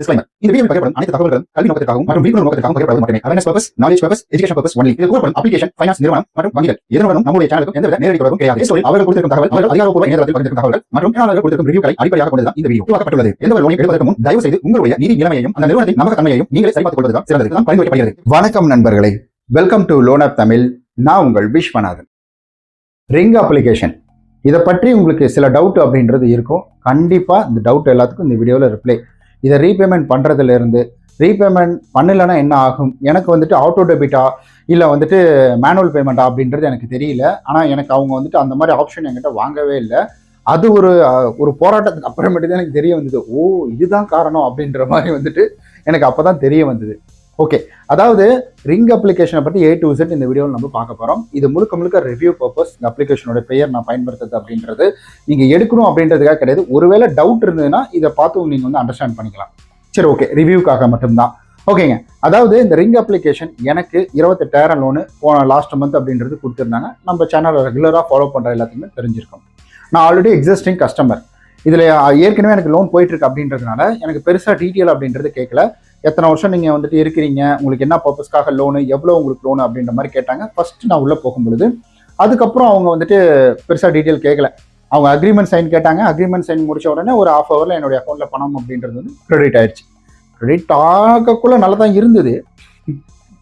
Disclaimer. இந்த பகிரப்படும் அனைத்து தகவல்களும் கல்வி நோக்கத்திற்காகவும் மற்றும் விழிப்புணர்வு நோக்கத்திற்காகவும் மட்டுமே. Awareness purpose knowledge purpose education purpose only இது கூறப்படும் அப்ளிகேஷன் ஃபைனான்ஸ் நிறுவனம் மற்றும் வங்கிகள். நம்முடைய எந்தவித நேரடி தொடர்பும் கிடையாது. அவர்கள் கொடுத்திருக்கும் தகவல் அவர்கள் அதிகாரப்பூர்வ இணையதளத்தில் பகிர்ந்திருக்கும் மற்றும் கொடுத்திருக்கும் ரிவ்யூக்களை அடிப்படையாக இந்த வீடியோ உருவாக்கப்பட்டுள்ளது. எந்த ஒரு லோனை எடுப்பதற்கு முன் தயவு செய்து உங்களுடைய நிதி நிலைமையையும் அந்த நிறுவனத்தின் நம்பகத்தன்மையையும் நீங்களே சரிபார்த்துக் கொள்வதுதான் சிறந்தது. தான் பரிந்துரைக்கப்படுகிறது. வணக்கம் நண்பர்களே. Welcome to loan app Tamil நான் உங்கள் விஸ்வநாதன். ரிங் அப்ளிகேஷன் இதை பற்றி உங்களுக்கு சில டவுட் அப்படின்றது இருக்கும். கண்டிப்பாக இந்த டவுட் எல்லாத்துக்கும் இந்த வீடியோவில் ரிப்ளை இதை ரீபேமெண்ட் பண்ணுறதுலேருந்து ரீபேமெண்ட் பண்ணலைன்னா என்ன ஆகும்? எனக்கு வந்துட்டு ஆட்டோ டெபிட்டா இல்லை வந்துட்டு மேனுவல் பேமெண்ட்டா அப்படின்றது எனக்கு தெரியல. ஆனால் எனக்கு அவங்க வந்துட்டு அந்த மாதிரி ஆப்ஷன் என்கிட்ட வாங்கவே இல்லை. அது ஒரு ஒரு போராட்டத்துக்கு அப்புறமேட்டு தான் எனக்கு தெரிய வந்தது. ஓ இதுதான் காரணம் அப்படின்ற மாதிரி வந்துட்டு எனக்கு அப்போ தான் தெரிய வந்தது. ஓகே அதாவது ரிங் அப்ளிகேஷனை பற்றி ஏ டு Z இந்த வீடியோவில் நம்ம பார்க்க போகிறோம் இது முழுக்க முழுக்க ரிவ்யூ பர்பஸ் இந்த அப்ளிகேஷனோட பெயர் நான் பயன்படுத்துறது அப்படின்றது நீங்கள் எடுக்கணும் அப்படின்றதுக்காக கிடையாது. ஒருவேளை டவுட் இருந்ததுன்னா இதை பார்த்து நீங்கள் வந்து அண்டர்ஸ்டாண்ட் பண்ணிக்கலாம். சரி ஓகே ரிவ்யூக்காக மட்டும்தான். ஓகேங்க அதாவது இந்த ரிங் அப்ளிகேஷன் எனக்கு இருபத்தெட்டாயிரம் லோனு போன லாஸ்ட் மந்த் அப்படின்றது கொடுத்துருந்தாங்க. நம்ம சேனலை ரெகுலராக ஃபாலோ பண்ணுற எல்லாத்துக்குமே தெரிஞ்சிருக்கோம். நான் ஆல்ரெடி எக்ஸிஸ்டிங் கஸ்டமர் இதில் ஏற்கனவே எனக்கு லோன் போயிட்டுருக்கு அப்படின்றதுனால எனக்கு பெருசாக டீட்டெயில் அப்படின்றது கேட்கல எத்தனை வருஷம் நீங்கள் வந்துட்டு இருக்கிறீங்க? உங்களுக்கு என்ன பர்பஸ்க்காக லோனு எவ்வளோ உங்களுக்கு லோனு அப்படின்ற மாதிரி கேட்டாங்க. ஃபஸ்ட்டு நான் உள்ளே போகும்பொழுது அதுக்கப்புறம் அவங்க வந்துட்டு பெருசாக டீட்டெயில் கேட்கல அவங்க அக்ரிமெண்ட் சைன் கேட்டாங்க. அக்ரிமெண்ட் சைன் முடிச்ச உடனே ஒரு ஆஃப் ஹவரில் என்னுடைய அக்கௌண்ட்டில் பணம் அப்படின்றது வந்து கிரெடிட் ஆயிடுச்சு கிரெடிட் ஆகக்குள்ளே நல்லா தான் இருந்தது.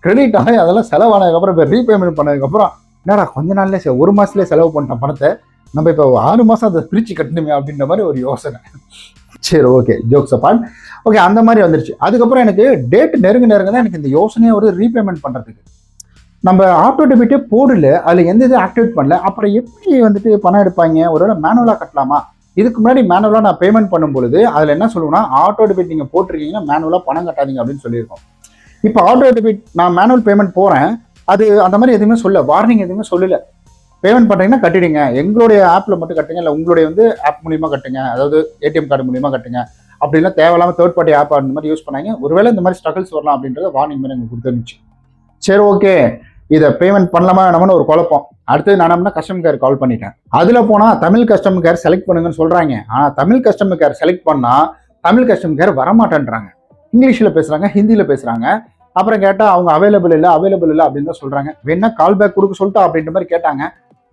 கிரெடிட் ஆகி அதெல்லாம் செலவானதுக்கப்புறம் இப்போ ரீபேமெண்ட் பண்ணதுக்கப்புறம் என்னடா கொஞ்ச நாள்லேயே ஒரு மாதத்துலேயே செலவு பண்ணிட்டோம் பணத்தை. நம்ம இப்போ ஆறு மாதம் அதை பிரித்து கட்டணுமே அப்படின்ற மாதிரி ஒரு யோசனை. சரி ஓகே ஜோக்ஸ் அப்பான் ஓகே அந்த மாதிரி வந்துருச்சு. அதுக்கப்புறம் எனக்கு டேட் நெருங்க நெருங்க தான் எனக்கு இந்த யோசனையை ஒரு ரீபேமெண்ட் பண்ணுறதுக்கு நம்ம ஆட்டோ டெபிட்டே போடல அதில் எந்த இது ஆக்டிவேட் பண்ணல அப்புறம் எப்படி வந்துட்டு பணம் எடுப்பாங்க? ஒருவேளை மேனுவலாக கட்டலாமா? இதுக்கு முன்னாடி மேனுவலாக நான் பேமெண்ட் பண்ணும் பொழுது அதில் என்ன சொல்லுவேன்னா ஆட்டோ டெபிட் நீங்கள் போட்டிருக்கீங்கன்னா மேனுவலாக பணம் கட்டாதீங்க அப்படின்னு சொல்லியிருக்கோம். இப்போ ஆட்டோ டெபிட் நான் மேனுவல் பேமெண்ட் போகிறேன் அது அந்த மாதிரி எதுவுமே சொல்ல வார்னிங் எதுவுமே சொல்லலை. பேமெண்ட் பண்ணுறீங்கன்னா கட்டிடுங்க. எங்களுடைய ஆப்பில் மட்டும் கட்டுங்க. இல்லை உங்களுடைய வந்து ஆப் மூலியமாக கட்டுங்க. அதாவது ஏடிஎம் கார்டு மூலியமாக கட்டுங்க. அப்படிலாம் தேவையில்லாமல் தேர்ட் பார்ட்டி ஆப் அந்த மாதிரி யூஸ் பண்ணாங்க ஒருவேளை இந்த மாதிரி ஸ்ட்ரகிள்ஸ் வரலாம் அப்படின்றத வார்னிங் மாதிரி எனக்கு கொடுத்துருந்துச்சு. சரி ஓகே இதை பேமெண்ட் பண்ணலாமா வேணாமான்னு ஒரு குழப்பம். அடுத்தது நான் கஸ்டமர் கேர் கால் பண்ணிட்டேன். அதில் போனால் தமிழ் கஸ்டமர் கேர் செலக்ட் பண்ணுங்கன்னு சொல்கிறாங்க ஆனால் தமிழ் கஸ்டமர் கேர் செலக்ட் பண்ணால் தமிழ் கஸ்டமர் கேர் வரமாட்டேன்றாங்க. இங்கிலீஷில் பேசுகிறாங்க ஹிந்தியில் பேசுகிறாங்க அப்புறம் கேட்டால் அவங்க அவைலபிள் இல்லை அவைலபிள் இல்லை அப்படின்னு தான் சொல்கிறாங்க வேணா கால் பேக் கொடுக்க சொல்லிட்டா அப்படின்ற மாதிரி கேட்டாங்க.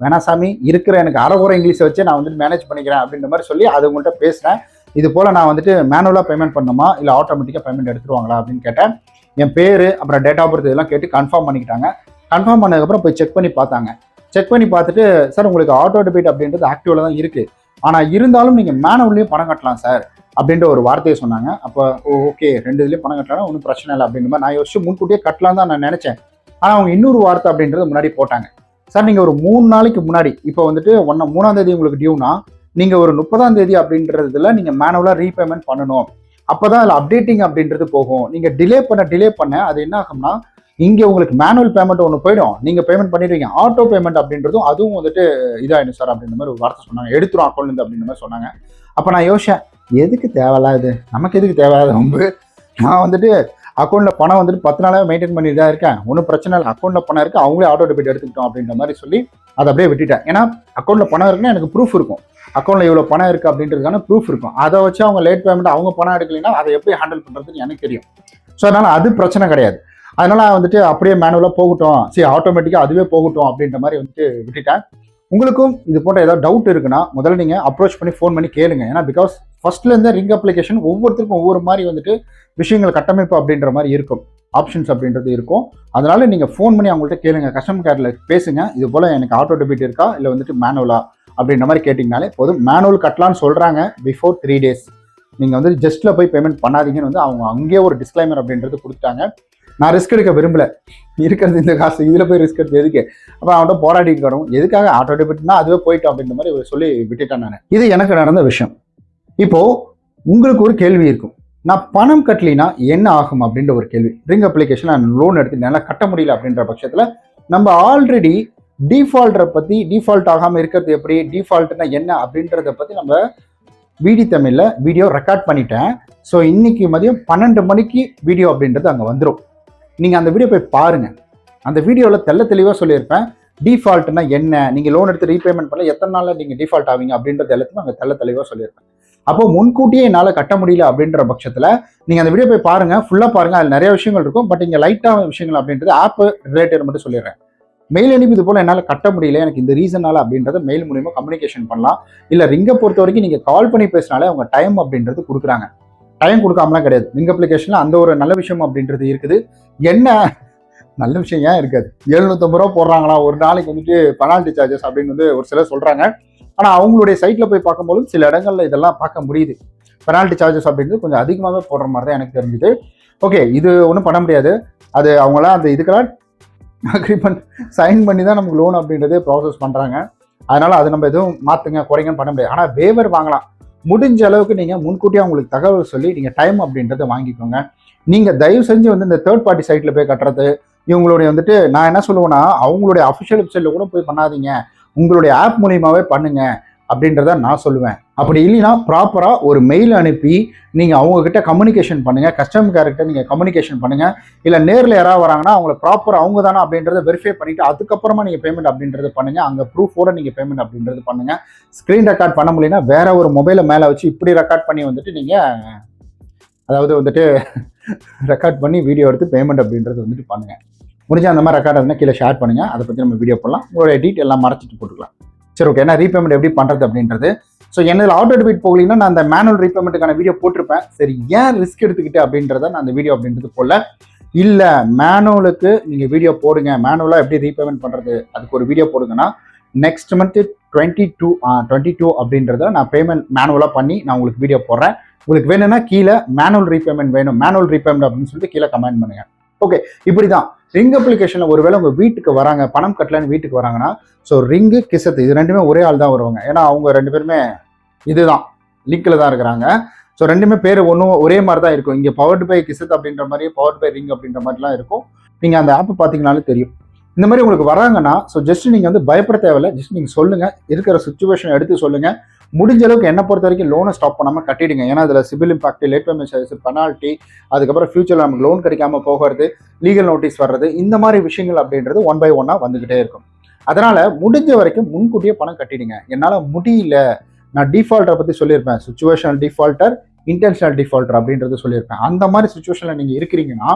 வேணா சாமி இருக்கிற எனக்கு அரைகுறை இங்கிலீஷை வச்சு நான் வந்துட்டு மேனேஜ் பண்ணிக்கிறேன் அப்படின்ற மாதிரி சொல்லி அது உங்கள்கிட்ட பேசுகிறேன் இது போல் நான் வந்துட்டு மேனுவலாக பேமெண்ட் பண்ணணுமா இல்லை ஆட்டோமேட்டிக்காக பேமெண்ட் எடுத்துருவாங்களா அப்படின்னு கேட்டேன். என் பேர் அப்புறம் டேட் ஆஃப் பர்த் இதெல்லாம் கேட்டு கன்ஃபார்ம் பண்ணிக்கிட்டாங்க. கன்ஃபார்ம் பண்ணதுக்கப்புறம் போய் செக் பண்ணி பார்த்தாங்க. செக் பண்ணி பார்த்துட்டு சார் உங்களுக்கு ஆட்டோ டெபிட் அப்படின்றது ஆக்டிவில் தான் இருக்குது ஆனால் இருந்தாலும் நீங்கள் மேனுவல்லையும் பணம் கட்டலாம் சார். அப்படின்ற ஒரு வார்த்தையை சொன்னாங்க. அப்போ ஓகே ரெண்டு இதுலேயும் பணம் கட்டலாம் ஒன்றும் பிரச்சனை இல்லை. அப்படின்ற மாதிரி நான் யோசிச்சு முன்கூட்டியே கட்டலாம் தான் நான் நினச்சேன். ஆனால் அவங்க இன்னொரு வார்த்தை அப்படின்றது முன்னாடி போட்டாங்க. சார் நீங்கள் ஒரு மூணு நாளைக்கு முன்னாடி இப்போ வந்துட்டு ஒன்று மூணாம் தேதி உங்களுக்கு டியூனா நீங்கள் ஒரு முப்பதாம் தேதி அப்படின்றதுல நீங்கள் மேனுவலாக ரீபேமெண்ட் பண்ணணும். அப்போ தான் அதில் அப்டேட்டிங் அப்படின்றது போகும். நீங்கள் டிலே பண்ண டிலே பண்ண அது என்ன ஆகும்னா இங்கே உங்களுக்கு மேனுவல் பேமெண்ட் ஒன்று போயிடும். நீங்கள் பேமெண்ட் பண்ணிடுவீங்க. ஆட்டோ பேமெண்ட் அப்படின்றதும் அதுவும் வந்துட்டு இதாகிடும் சார் அப்படின்ற மாதிரி ஒரு வார்த்தை சொன்னாங்க. எடுத்துரும் அக்கௌண்ட்லேருந்து அப்படின்ற மாதிரி சொன்னாங்க. அப்போ நான் யோசிச்சேன் எதுக்கு தேவையில்லாது நமக்கு எதுக்கு தேவையில்லாத ரொம்ப நான் வந்துட்டு அக்கௌண்ட்டில் பணம் வந்துட்டு பத்து நாளாக மெயின்டைன் பண்ணிட்டு தான் இருக்கேன். ஒன்றும் பிரச்சனை இல்லை. அக்கௌண்ட்டில் பணம் இருக்குது அவங்களே ஆட்டோ டெபிட் எடுத்துக்கிட்டோம் அப்படின்ற மாதிரி சொல்லி அதை அப்படியே விட்டுட்டேன். ஏன்னா அக்கௌண்ட்டில் பணம் இருக்குன்னா எனக்கு ப்ரூஃப் இருக்கும். அக்கௌண்ட்டில் இவ்வளோ பணம் இருக்குது அப்படின்றதுக்கான ப்ரூஃப் இருக்கும். அதை வச்சு அவங்க லேட் பேமெண்ட் அவங்க பணம் எடுக்கலைன்னா அதை எப்படி ஹேண்டில் பண்ணுறதுன்னு எனக்கு தெரியும். ஸோ அதனால் அது பிரச்சனை கிடையாது. அதனால் வந்துட்டு அப்படியே மேனுவலாக போகட்டும். சரி ஆட்டோமேட்டிக்காக அதுவே போகட்டும் அப்படின்ற மாதிரி வந்துட்டு விட்டுட்டேன். உங்களுக்கும் இது போன்ற ஏதாவது டவுட் இருக்குன்னா முதல்ல நீங்கள் அப்ரோச் பண்ணி ஃபோன் பண்ணி கேளுங்க. ஏன்னா பிகாஸ் ஃபர்ஸ்ட்லேருந்து ரிங் அப்ளிகேஷன் ஒவ்வொருத்தருக்கும் ஒவ்வொரு மாதிரி வந்துட்டு விஷயங்கள் கட்டமைப்பு அப்படின்ற மாதிரி இருக்கும். ஆப்ஷன்ஸ் அப்படின்றது இருக்கும். அதனால நீங்கள் ஃபோன் பண்ணி அவங்கள்ட்ட கேளுங்க. கஸ்டமர் கேரில் பேசுங்க. இது போல் எனக்கு ஆட்டோ டெபிட் இருக்கா? இல்லை வந்துட்டு மேனுவலா அப்படின்ற மாதிரி கேட்டிங்கனாலே போதும். மேனுவல் கட்டலான்னு சொல்கிறாங்க பிஃபோர் த்ரீ டேஸ் நீங்கள் வந்து ஜஸ்ட்டில் போய் பேமெண்ட் பண்ணாதீங்கன்னு வந்து அவங்க அங்கேயே ஒரு டிஸ்க்ளைமர் அப்படின்றது கொடுத்துட்டாங்க. நான் ரிஸ்க் எடுக்க விரும்பல. இருக்கிறது இந்த காசு இதில் போய் ரிஸ்க் எடுத்து எதுக்கு? அப்போ அவன்கிட்ட போராடிட்டு வரும் எதுக்காக ஆட்டோ டெபிட்னா அதுவே போயிட்டோம் அப்படின்ற மாதிரி ஒரு சொல்லி விட்டுட்டேன் நான். இது எனக்கு நடந்த விஷயம். இப்போது உங்களுக்கு ஒரு கேள்வி இருக்கும். நான் பணம் கட்டலினா என்ன ஆகும் அப்படின்ற ஒரு கேள்வி. ரிங் அப்ளிகேஷன் நான் லோன் எடுத்து நல்லா கட்ட முடியல அப்படின்ற பட்சத்தில் நம்ம ஆல்ரெடி டிஃபால்ட்டரை பற்றி டிஃபால்ட் ஆகாமல் இருக்கிறது எப்படி? டிஃபால்ட்னா என்ன அப்படின்றத பற்றி நம்ம வீடி தமிழில் வீடியோ ரெக்கார்ட் பண்ணிட்டேன். ஸோ இன்னைக்கு மதியம் பன்னெண்டு மணிக்கு வீடியோ அப்படின்றது அங்கே வந்துடும் நீங்கள் அந்த வீடியோ போய் பாருங்கள் அந்த வீடியோவில் தெள்ள தெளிவாக சொல்லியிருப்பேன். டிஃபால்ட்னா என்ன? நீங்கள் லோன் எடுத்து ரீபேமெண்ட் பண்ணல எத்தனை நாளில் நீங்கள் டிஃபால்ட் ஆவீங்க அப்படின்றது எல்லாத்தையும் அங்கே தெள்ள தெளிவாக சொல்லியிருப்பேன். அப்போ முன்கூட்டியே என்னால் கட்ட முடியல அப்படின்ற பட்சத்தில் நீங்கள் அந்த வீடியோ போய் பாருங்கள் ஃபுல்லாக பாருங்கள் அதில் நிறைய விஷயங்கள் இருக்கும். பட் இங்கே லைட்டான விஷயங்கள் அப்படின்றது ஆப் ரிலேட்டட் மட்டும் சொல்லிடுறேன். மெயில் அனுப்பி இது போல் என்னால் கட்ட முடியல. எனக்கு இந்த ரீசனால அப்படின்றத மெயில் மூலியமாக கம்யூனிகேஷன் பண்ணலாம். இல்லை ரிங்கை பொறுத்த வரைக்கும் நீங்கள் கால் பண்ணி பேசினாலே அவங்க டைம் அப்படின்றது கொடுக்குறாங்க. டைம் கொடுக்காமலாம் கிடையாது. ரிங் அப்ளிகேஷனில் அந்த ஒரு நல்ல விஷயம் அப்படின்றது இருக்குது. என்ன? நல்ல விஷயம் ஏன் இருக்காது? எழுநூத்தம்பது ரூபா போடுறாங்களா? ஒரு நாளைக்கு வந்துட்டு பெனால்ட்டி சார்ஜஸ் அப்படின்னு வந்து ஒரு சிலர் சொல்கிறாங்க ஆனால் அவங்களுடைய சைட்டில் போய் பார்க்கும்போது சில இடங்களில் இதெல்லாம் பார்க்க முடியுது. பெனால்ட்டி சார்ஜஸ் அப்படின்றது கொஞ்சம் அதிகமாகவே போடுற மாதிரி தான் எனக்கு தெரிஞ்சுது. ஓகே இது ஒன்றும் பண்ண முடியாது. அது அவங்களாம் அந்த இதுக்கெல்லாம் அக்ரிமெண்ட் சைன் பண்ணி தான் நமக்கு லோன் அப்படின்றதே ப்ராசஸ் பண்ணுறாங்க அதனால் அது நம்ம எதுவும் மாற்றுங்க குறைங்கன்னு பண்ண முடியாது. ஆனால் வேவர் வாங்கலாம். முடிஞ்ச அளவுக்கு நீங்கள் முன்கூட்டியே அவங்களுக்கு தகவல் சொல்லி நீங்கள் டைம் அப்படின்றத வாங்கிக்கோங்க. நீங்கள் தயவு செஞ்சு வந்து இந்த தேர்ட் பார்ட்டி சைட்டில் போய் கட்டுறது இவங்களுடைய வந்துட்டு நான் என்ன சொல்லுவேன்னா அவங்களுடைய அஃபிஷியல் வெப்சைட்டில் கூட போய் பண்ணாதீங்க. உங்களுடைய ஆப் மூலியமாகவே பண்ணுங்கள் அப்படின்றத நான் சொல்லுவேன். அப்படி இல்லைன்னா ப்ராப்பராக ஒரு மெயில் அனுப்பி நீங்கள் அவங்கக்கிட்ட கம்யூனிகேஷன் பண்ணுங்கள் கஸ்டமர் கேர்கிட்ட நீங்கள் கம்யூனிகேஷன் பண்ணுங்கள் இல்லை நேரில் யாராவது வராங்கன்னா அவங்கள ப்ராப்பர் அவங்க தானே அப்படின்றத வெரிஃபை பண்ணிவிட்டு அதுக்கப்புறமா நீங்கள் பேமெண்ட் அப்படின்றது பண்ணுங்கள் அங்கே ப்ரூஃபோட நீங்கள் பேமெண்ட் அப்படின்றது பண்ணுங்கள் ஸ்க்ரீன் ரெக்கார்ட் பண்ண முடியலன்னா வேற ஒரு மொபைலை மேலே வச்சு இப்படி ரெக்கார்ட் பண்ணி வந்துட்டு நீங்கள் அதாவது வந்துட்டு ரெக்கார்ட் பண்ணி வீடியோ எடுத்து பேமெண்ட் அப்படின்றது வந்துட்டு பண்ணுங்கள் முடிஞ்ச அந்த மாதிரி ரெக்கார்ட் இருந்தால் கீழே ஷேர் பண்ணுங்கள் அதை பற்றி நம்ம வீடியோ போடலாம். உங்களுடைய டீட்டெயிலாம் மறைச்சிட்டு போட்டுக்கலாம். சரி ஓகே என்ன ரீபேமெண்ட் எப்படி பண்ணுறது அப்படின்றது. ஸோ என்னதில் ஆட்டோ டெபிட் போகலீங்கன்னா நான் அந்த மேனுவல் ரீபேமெண்ட்டுக்கான வீடியோ போட்டிருப்பேன். சரி ஏன் ரிஸ்க் எடுத்துக்கிட்டு அப்படின்றத நான் அந்த வீடியோ அப்படின்றது போல இல்லை மேனுவலுக்கு நீங்கள் வீடியோ போடுங்க. மேனுவலாக எப்படி ரீபேமெண்ட் பண்ணுறது அதுக்கு ஒரு video போடுங்கன்னா next month twenty two twenty two அப்படின்றத நான் பேமெண்ட் மேனுவலாக பண்ணி நான் உங்களுக்கு வீடியோ போடுறேன். உங்களுக்கு வேணும்னா கீழே மேனுவல் ரீபேமெண்ட் வேணும். மேனுவல் ரீபேமெண்ட் அப்படின்னு சொல்லிட்டு கீழே கமெண்ட் பண்ணுங்க. ஓகே இப்படி தான் ரிங் அப்ளிகேஷனில் ஒருவேளை உங்கள் வீட்டுக்கு வராங்க பணம் கட்டலன்னு வீட்டுக்கு வராங்கன்னா ஸோ ரிங்கு கிசத்து இது ரெண்டுமே ஒரே ஆள் தான் வருவாங்க. ஏன்னா அவங்க ரெண்டு பேருமே இதுதான். லிங்கில் தான் இருக்கிறாங்க. ஸோ ரெண்டுமே பேர் ஒன்றும் ஒரே மாதிரி தான் இருக்கும். இங்கே பவர்டு பை கிசத் அப்படின்ற மாதிரி பவர்டு பை ரிங் அப்படின்ற மாதிரிலாம் இருக்கும். நீங்கள் அந்த ஆப் பார்த்தீங்கனாலே தெரியும். இந்த மாதிரி உங்களுக்கு வராங்கன்னா ஸோ ஜஸ்ட் நீங்கள் வந்து பயப்பட தேவையில்ல. ஜஸ்ட் நீங்கள் சொல்லுங்கள் இருக்கிற சுச்சுவேஷன் எடுத்து சொல்லுங்கள் முடிஞ்ச அளவுக்கு என்ன பொறுத்த வரைக்கும் லோனை ஸ்டாப் பண்ணாமல் கட்டிடுங்க. ஏன்னா அதில் CIBIL impact late payment charges penalty அதுக்கப்புறம் ஃபியூச்சரில் நமக்கு லோன் கிடைக்காம போகிறது லீகல் நோட்டீஸ் வர்றது இந்த மாதிரி விஷயங்கள் அப்படின்றது ஒன் பை ஒன்னாக வந்துகிட்டே இருக்கும். அதனால முடிஞ்ச வரைக்கும் முன்கூட்டியே பணம் கட்டிடுங்க. என்னால் முடியல. நான் டிஃபால்ட்டரை பற்றி சொல்லியிருப்பேன். சுச்சுவேஷனல் டிஃபால்ட்டர் இன்டென்ஷனல் டிஃபால்ட்டர் அப்படின்றது சொல்லியிருப்பேன். அந்த மாதிரி சுச்சுவேஷனில் நீங்கள் இருக்கிறீங்கன்னா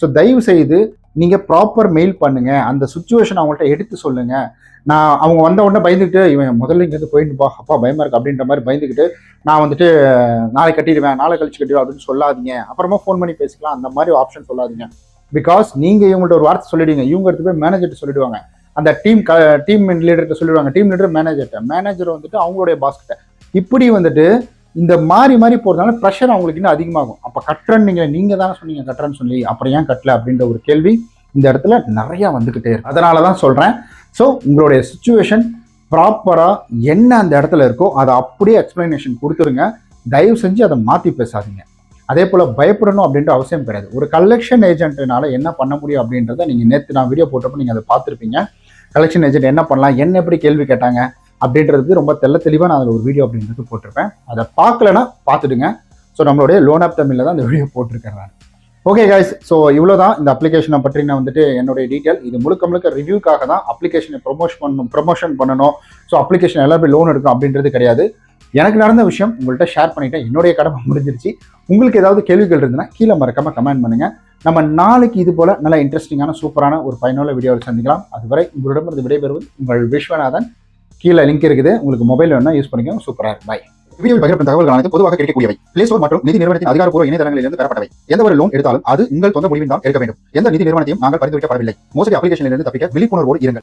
ஸோ தயவு செய்து நீங்கள் ப்ராப்பர் மெயில் பண்ணுங்கள் அந்த சுச்சுவேஷன் அவங்கள்ட்ட எடுத்து சொல்லுங்கள் நான் அவங்க வந்த உடனே பயந்துக்கிட்டு இவன் முதல்ல இங்கேருந்து போயிட்டு பா அப்பா பயமாக இருக்கு அப்படின்ற மாதிரி பயந்துக்கிட்டு நான் வந்துட்டு நாளை கட்டிடுவேன் நாளை கழிச்சு கட்டிடுவேன் அப்படின்னு சொல்லாதீங்க. அப்புறமா ஃபோன் பண்ணி பேசிக்கலாம். அந்த மாதிரி ஆப்ஷன் சொல்லாதீங்க. பிகாஸ் நீங்கள் இவங்கள்ட்ட ஒரு வார்த்தை சொல்லிடுங்க இவங்க எடுத்து போய் மேனேஜர்கிட்ட சொல்லிடுவாங்க. அந்த டீம் க டீம் லீடர்கிட்ட சொல்லிடுவாங்க. டீம் லீடர் மேனேஜர்கிட்ட மேனேஜர் வந்துட்டு அவங்களுடைய பாஸ்கிட்ட இப்படி வந்துட்டு இந்த மாறி மாறி போகிறதுனால ப்ரெஷர் அவங்களுக்கு இன்னும் அதிகமாகும். அப்போ கட்டுறன்னு நீங்கள் நீங்கள் தானே சொன்னீங்க கட்டுறேன்னு சொல்லி அப்புறம் ஏன் கட்டல அப்படின்ற ஒரு கேள்வி இந்த இடத்துல நிறையா வந்துக்கிட்டே இருக்கு. அதனால தான் சொல்கிறேன் ஸோ உங்களுடைய சுச்சுவேஷன் ப்ராப்பராக என்ன அந்த இடத்துல இருக்கோ அதை அப்படியே எக்ஸ்பிளனேஷன் கொடுத்துருங்க. தயவு செஞ்சு அதை மாற்றி பேசாதீங்க. அதே போல் பயப்படணும் அப்படின்ற அவசியம் கிடையாது. ஒரு கலெக்ஷன் ஏஜென்ட்னால என்ன பண்ண முடியும் அப்படின்றத நீங்கள் நேற்று நான் வீடியோ போட்டப்போ நீங்கள் அதை பார்த்துருப்பீங்க. கலெக்ஷன் ஏஜென்ட் என்ன பண்ணலாம்? என்ன எப்படி கேள்வி கேட்டாங்க? அப்படின்றது ரொம்ப தெள்ள தெளிவாக நான் அதில் ஒரு வீடியோ அப்படின்றது போட்டிருப்பேன். அதை பார்க்கலனா பார்த்துடுங்க. ஸோ நம்மளுடைய லோன் ஆப் தமிழில் தான் இந்த வீடியோ போட்டிருக்கேன் நான் ஓகே கைஸ் ஸோ இவ்வளோ தான் இந்த அப்ளிகேஷனை பற்றி நான் வந்துட்டு என்னுடைய டீட்டெயில் இது முழுக்க முழுக்க ரிவ்யூக்காக தான் அப்ளிகேஷனை ப்ரொமோஷன் பண்ணணும் ப்ரொமோஷன் பண்ணணும். ஸோ அப்ளிகேஷன் எல்லாருமே லோன் எடுக்கும் அப்படின்றது கிடையாது. எனக்கு நடந்த விஷயம் உங்கள்கிட்ட ஷேர் பண்ணிட்டேன். என்னுடைய கடமை முடிஞ்சிருச்சு. உங்களுக்கு ஏதாவது கேள்விகள் இருந்ததுன்னா கீழே மறக்காமல் கமெண்ட் பண்ணுங்க. நம்ம நாளைக்கு இது போல் நல்லா இன்ட்ரெஸ்டிங்கான சூப்பரான ஒரு பயனுள்ள வீடியோவில் சந்திக்கலாம். அதுவரை உங்களிடமிருந்து விடைபெறுவது உங்கள் விஸ்வநாதன். கீழே லிங்க் இருக்குது. உங்களுக்கு மொபைல் வேணா யூஸ் பண்ணிக்கோங்க. சூப்பராக பாய் வீடியோவில் பகிரப்படும் தகவல்கள் அனைத்து பொதுவாக கிடைக்கக்கூடியவை. பிளே ஸ்டோர் மற்றும் நிதி நிறுவனத்தின் அதிகாரப்பூர்வ இணையதளங்களிலிருந்து பெறப்பட்டவை. எந்த ஒரு லோன் எடுத்தாலும் அது உங்கள் சொந்த முடிவில் தான் எடுக்க வேண்டும். எந்த நிதி நிறுவனத்தையும் நாங்கள் பரிந்துரைக்கப்படவில்லை. மோசடி அப்ளிகேஷனிலிருந்து தப்பிக்க விழிப்புணர்வோடு இருங்கள்.